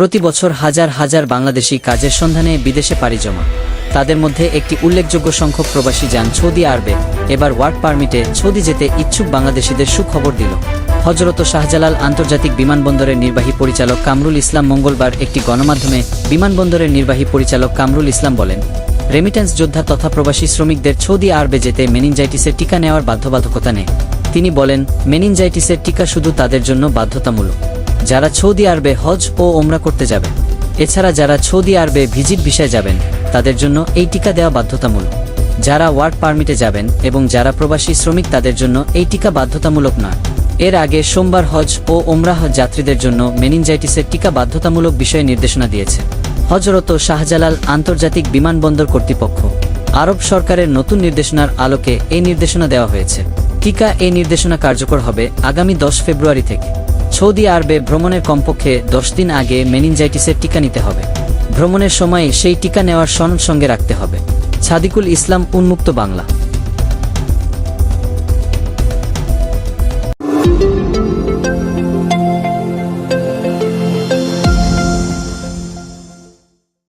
প্রতি বছর হাজার হাজার বাংলাদেশি কাজের সন্ধানে বিদেশে পাড়ি জমা। তাদের মধ্যে একটি উল্লেখযোগ্য সংখ্যক প্রবাসী যান সৌদি আরবে। এবার ওয়ার্ক পারমিটে সৌদি যেতে ইচ্ছুক বাংলাদেশিদের সুখবর দিল। হজরত শাহজালাল আন্তর্জাতিক বিমানবন্দরের নির্বাহী পরিচালক কামরুল ইসলাম মঙ্গলবার একটি গণমাধ্যমে বিমানবন্দরের নির্বাহী পরিচালক কামরুল ইসলাম বলেন, রেমিটেন্স যোদ্ধা তথা প্রবাসী শ্রমিকদের সৌদি আরবে যেতে মেনিনজাইটিসের টিকা নেওয়ার বাধ্যবাধকতা নেই। তিনি বলেন, মেনিনজাইটিসের টিকা শুধু তাদের জন্য বাধ্যতামূলক। যারা সৌদি আরবে হজ ও ওমরা করতে যাবেন। এছাড়া যারা সৌদি আরবে ভিজিট ভিসায় যাবেন, তাদের জন্য এই টিকা দেওয়া বাধ্যতামূলক। যারা ওয়ার্ক পারমিটে যাবেন এবং যারা প্রবাসী শ্রমিক, তাদের জন্য এই টিকা বাধ্যতামূলক নয়। এর আগে সোমবার হজ ও ওমরাহ যাত্রীদের জন্য মেনিনজাইটিসের টিকা বাধ্যতামূলক বিষয়ে নির্দেশনা দিয়েছে। হজরত শাহজালাল আন্তর্জাতিক বিমানবন্দর কর্তৃপক্ষ। আরব সরকারের নতুন নির্দেশনার আলোকে এই নির্দেশনা দেওয়া হয়েছে। টিকা এই নির্দেশনা কার্যকর হবে আগামী দশ ফেব্রুয়ারি থেকে। সৌদি আরবে ভ্রমণের কমপক্ষে দশ দিন আগে মেনিনজাইটিসের টিকা নিতে হবে। ভ্রমণের সময় সেই টিকা নেওয়ার সনদ সঙ্গে রাখতে হবে। সাদিকুল ইসলাম, উন্মুক্ত বাংলা।